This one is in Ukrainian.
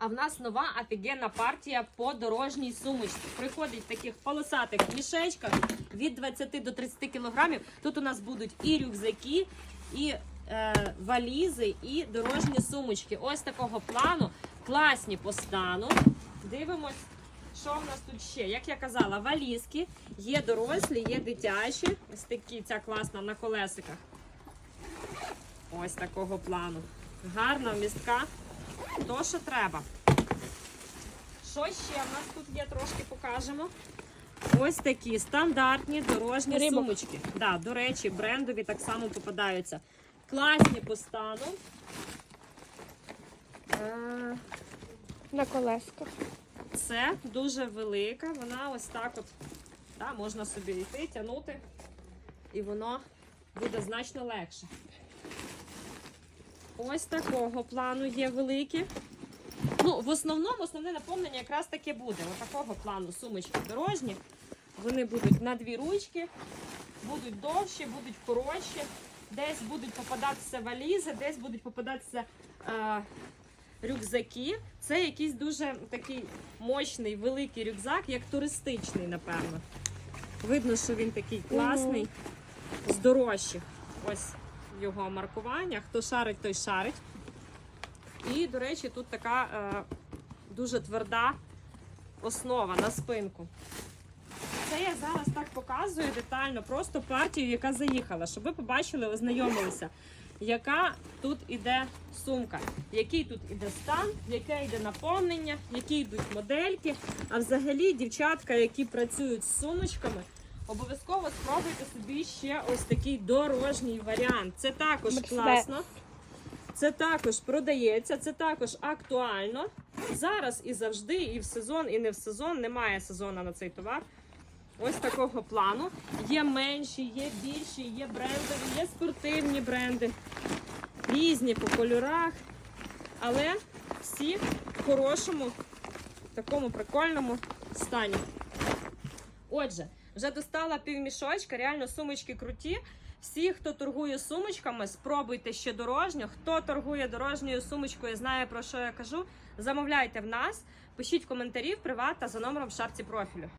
А в нас нова офігенна партія по дорожній сумочці. Приходить в таких полосатих мішечках від 20 до 30 кілограмів. Тут у нас будуть і рюкзаки, і е, валізи, і дорожні сумочки. Ось такого плану. Класні по стану. Дивимось, що в нас тут ще. Як я казала, валізки. Є дорослі, є дитячі. Ось такі ця класна на колесиках. Ось такого плану. Гарна містка. То, що треба. Що ще в нас тут є, трошки покажемо. Ось такі стандартні дорожні Рибок. сумочки. Да, до речі, брендові так само попадаються. Класні по стану. Е, На колесках. Це дуже велика. Вона ось так от. Да, можна собі йти, тягнути, і воно буде значно легше. Ось такого плану є великі. Ну, в основному основне наповнення якраз таке буде. Ось такого плану сумочки дорожні. Вони будуть на дві ручки, будуть довші, будуть коротші. Десь будуть попадатися валізи, десь будуть попадатися е, рюкзаки. Це якийсь дуже такий мощний, великий рюкзак, як туристичний, напевно. Видно, що він такий класний, з дорожчих. Ось його маркування. Хто шарить, той шарить. І, до речі, тут така е, дуже тверда основа на спинку. Це я зараз так показую детально, просто партію, яка заїхала, щоб ви побачили, ознайомилися, яка тут іде сумка, який тут іде стан, яке йде наповнення, які йдуть модельки. А взагалі, дівчатка, які працюють з сумочками, обов'язково спробуйте собі ще ось такий дорожній варіант. Це також класно. Це також продається, це також актуально. Зараз і завжди, і в сезон, і не в сезон. Немає сезону на цей товар. Ось такого плану. Є менші, є більші, є брендові, є спортивні бренди, різні по кольорах. Але всі в хорошому, такому прикольному стані. Отже, вже достала півмішочка, реально сумочки круті. Всі, хто торгує сумочками, спробуйте ще дорожню. Хто торгує дорожньою сумочкою, знає про що я кажу. Замовляйте в нас, пишіть коментарі в приват та за номером в шапці профілю.